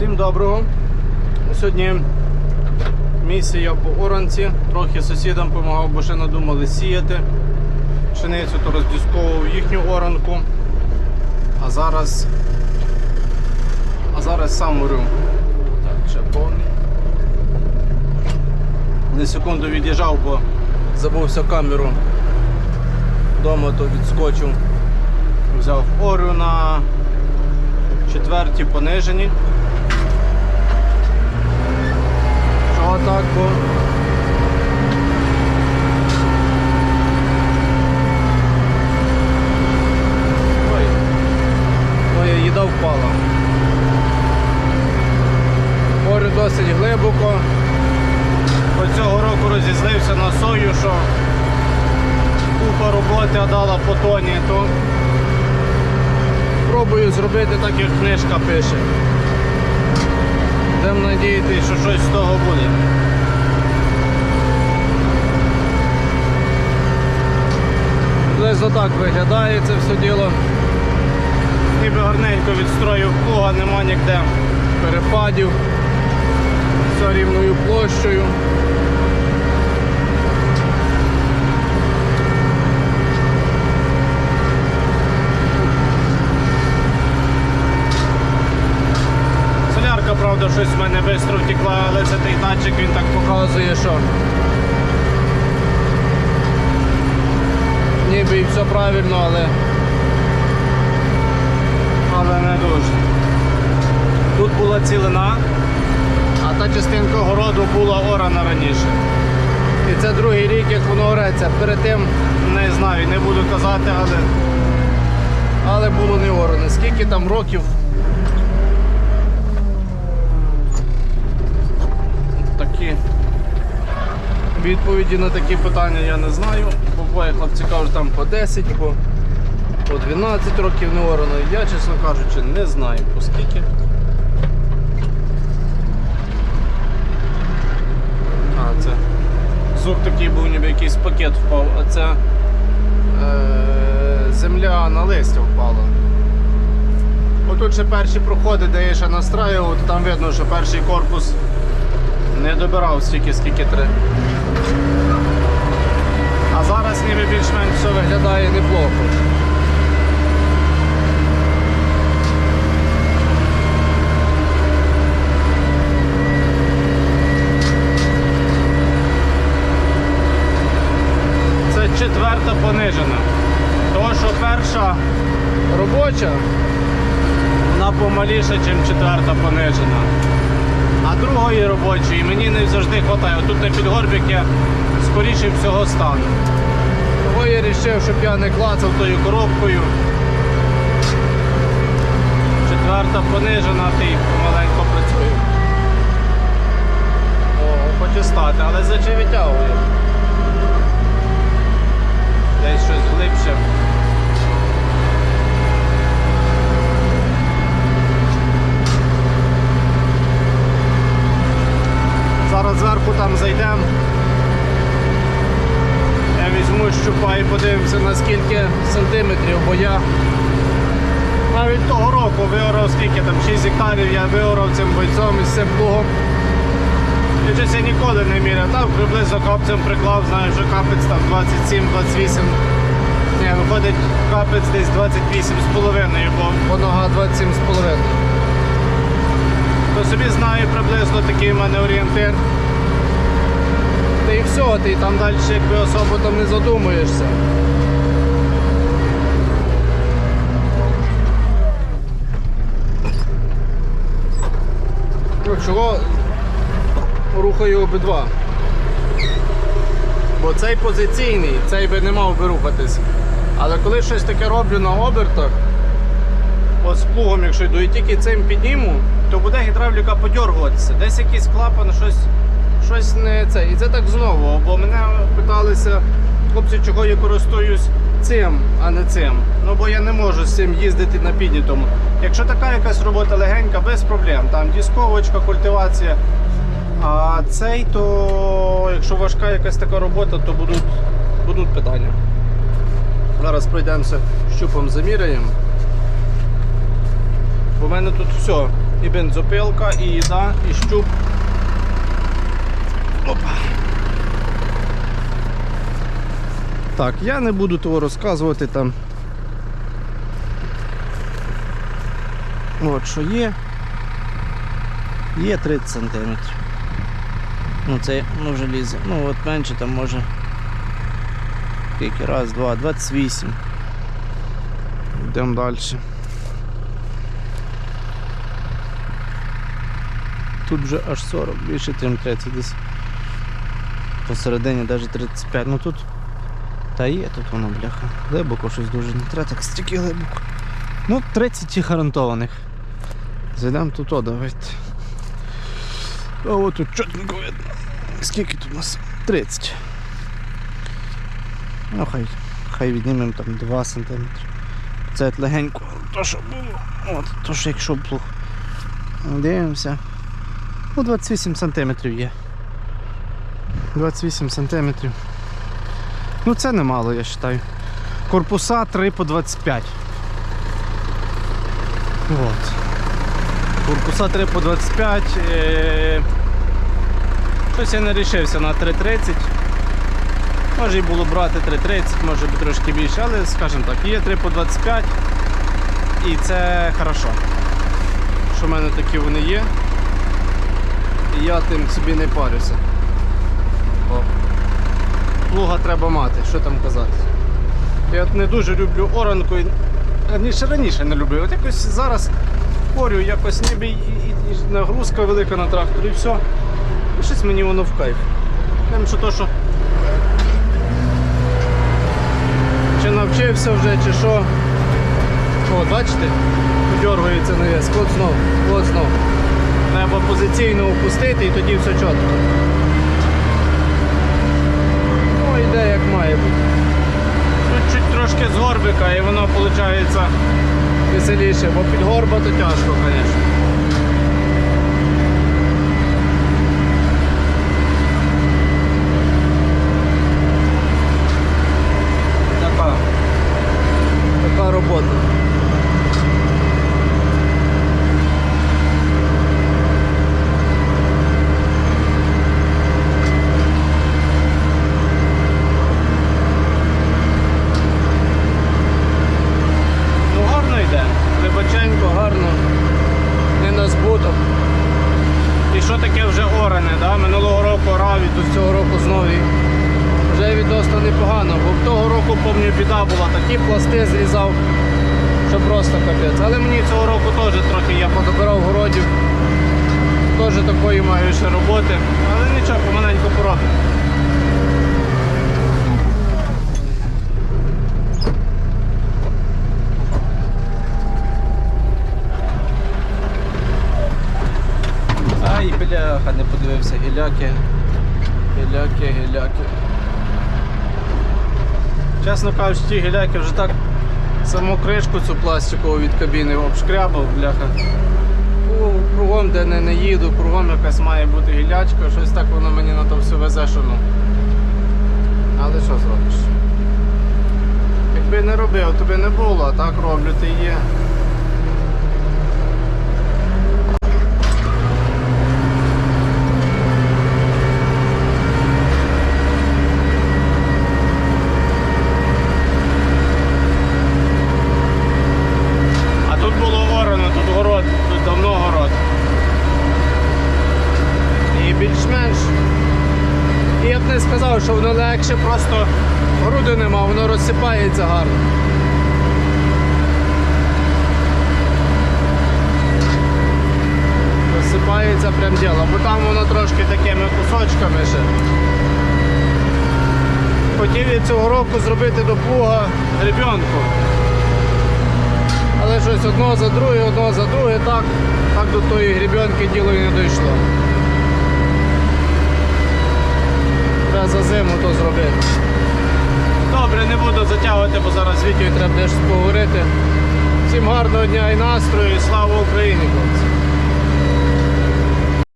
Всім доброго. Сьогодні місія по оранці. Трохи сусідам допомагав, бо ще надумали сіяти. Пшеницю то роздісковував їхню оранку. А зараз. А зараз сам орю. Так, ще. На секунду від'їжджав, бо забувся камеру. Дома то відскочив. Взяв орю на четверті понижені. Що так, Ой, моя їда впала. Море досить глибоко. Бо цього року розізлився на сою, що купа роботи дала по тоні, то пробую зробити так, як книжка пише. Будемо надіятися, що щось з того буде. Десь отак виглядає це все діло. Ніби гарненько відстроїв плуга, нема ніде перепадів. Все рівною площею. Правда, щось в мене швидко втекла, але це той датчик він так показує, що ніби і все правильно, але але не дуже. Тут була цілина, а та частинка городу була орана раніше. І це другий рік, як воно ореться. Перед тим не знаю, не буду казати, але, але було не оране. Скільки там років? Такі відповіді на такі питання я не знаю. Буває хлопці кажуть там по 10, по, по 12 років не орано. Я, чесно кажучи, не знаю по скільки. А, це звук такий був, ніби якийсь пакет впав, а це е, земля на листя впала. Отут ще перші проходи, де я ще настраював, там видно, що перший корпус не добирав стільки, скільки треба. А зараз ніби більш-менш все виглядає неплохо. Це четверта понижена. Тому що перша робоча, вона помаліша, ніж четверта понижена. А другої робочої мені не завжди вистачає. Тут на підгорбік я скоріше всього стану. Того я вирішив, щоб я не клацав тою коробкою. Четверта понижена, ти помаленько працюю. О, хоче стати, але заче відтягує. Десь щось глибше. Зараз зверху там зайдемо. Я візьму щупа і подивимося наскільки сантиметрів, бо я навіть того року виорав скільки там 6 гектарів я виорав цим бойцом із цим плугом. І щось я ніколи не міряв. Там приблизно капцем приклав, знаю, що капець там 27-28. Ні, виходить капець десь 28 з половиною, бо нога 27 з половиною. То собі знаю приблизно такий в мене орієнтир. Та і все, ти там далі якби особо там не задумуєшся. Чого рухаю обидва? Бо цей позиційний, цей би не мав би рухатись. Але коли щось таке роблю на обертах, от з плугом, якщо йду і тільки цим підніму, то буде гідравліка подьоргуватися. Десь якийсь клапан, щось, щось не це. І це так знову. Бо мене питалися, хлопці, чого я користуюсь цим, а не цим. Ну бо я не можу з цим їздити на піднятому. Якщо така якась робота легенька, без проблем. Там дисковочка, культивація. А цей, то якщо важка якась така робота, то будуть, будуть питання. Зараз пройдемося щупом заміряємо. В мене тут все І бензопилка, і їда, і щуп. Опа. Так, я не буду того розказувати там. От що є. Є 30 см. Ну це ну, вже лізе. Ну от менше там може. Скільки? Раз, два, 28. Йдемо далі. Тут вже аж 40, більше, чим 30 десь. Посередині навіть 35. Ну тут. Та є тут воно, бляха. Глибоко щось дуже не треба, так стільки глибоко. Ну, 30 і гарантованих. Зайдемо тут, о, давайте. А от тут чотенько видно. Скільки тут у нас? 30. Ну, хай, хай віднімемо там 2 см. Це от легенько. То, що було. От, то, що якщо плуг. Дивимося. Ну, 28 см є. 28 см. Ну це немало, я вважаю. Корпуса 3 по 25. От. Корпуса 3 по 25. Е... Щось я не рішився на 3.30. Може і було брати 3.30, може би трошки більше, але скажімо так, є 3 по 25 і це хорошо. Що в мене такі вони є. Я тим собі не парюся. Бо плуга треба мати, що там казати. Я от не дуже люблю оранку. і Раніше раніше не любив. От якось зараз порю, якось ніби і, і, і нагрузка велика на трактор і все. І щось мені воно в кайф. Тим, що то, що чи навчився вже, чи що. О, бачите? Подергується навіс. От знов, от знов. Треба позиційно опустити і тоді все чітко. Ну, йде як має бути. Тут чуть трошки з горбика і воно виходить веселіше, бо під горба то тяжко, звісно. Така, така робота. Ну гарно йде. Глибоченько, гарно. Не на збуток. І що таке вже оране, да? Минулого року і до цього року знову. Вже відносно непогано, бо того року помню біда була, такі пласти зрізав, що просто капець. Але мені цього року теж трохи я подобирав городів. Теж такої маю ще роботи. Але нічого, помаленьку пороблю. Бляха, не подивився, гіляки. Гіляки, гіляки. Чесно кажучи, ті гіляки вже так саму кришку цю пластикову від кабіни обшкрябав, бляха. Кругом, де не, не їду, кругом якась має бути гілячка, щось так воно мені на то все везе, що ну. Але що зробиш? Якби не робив, то би не було, а так роблю, і є. А тут було орано, тут город, тут давно город. І більш-менш. І я б не сказав, легше, просто груди нема, воно розсипається гарно. Розсипається прям діло, бо там воно трошки такими кусочками ще. Хотів я цього року зробити до плуга гребенку. Але щось одно за друге, одно за друге, так, так до тої грібенки діло і не дійшло. Треба за зиму то зробити. Добре, не буду затягувати, бо зараз з Вітєю треба десь поговорити. Всім гарного дня і настрою, і слава Україні, хлопці!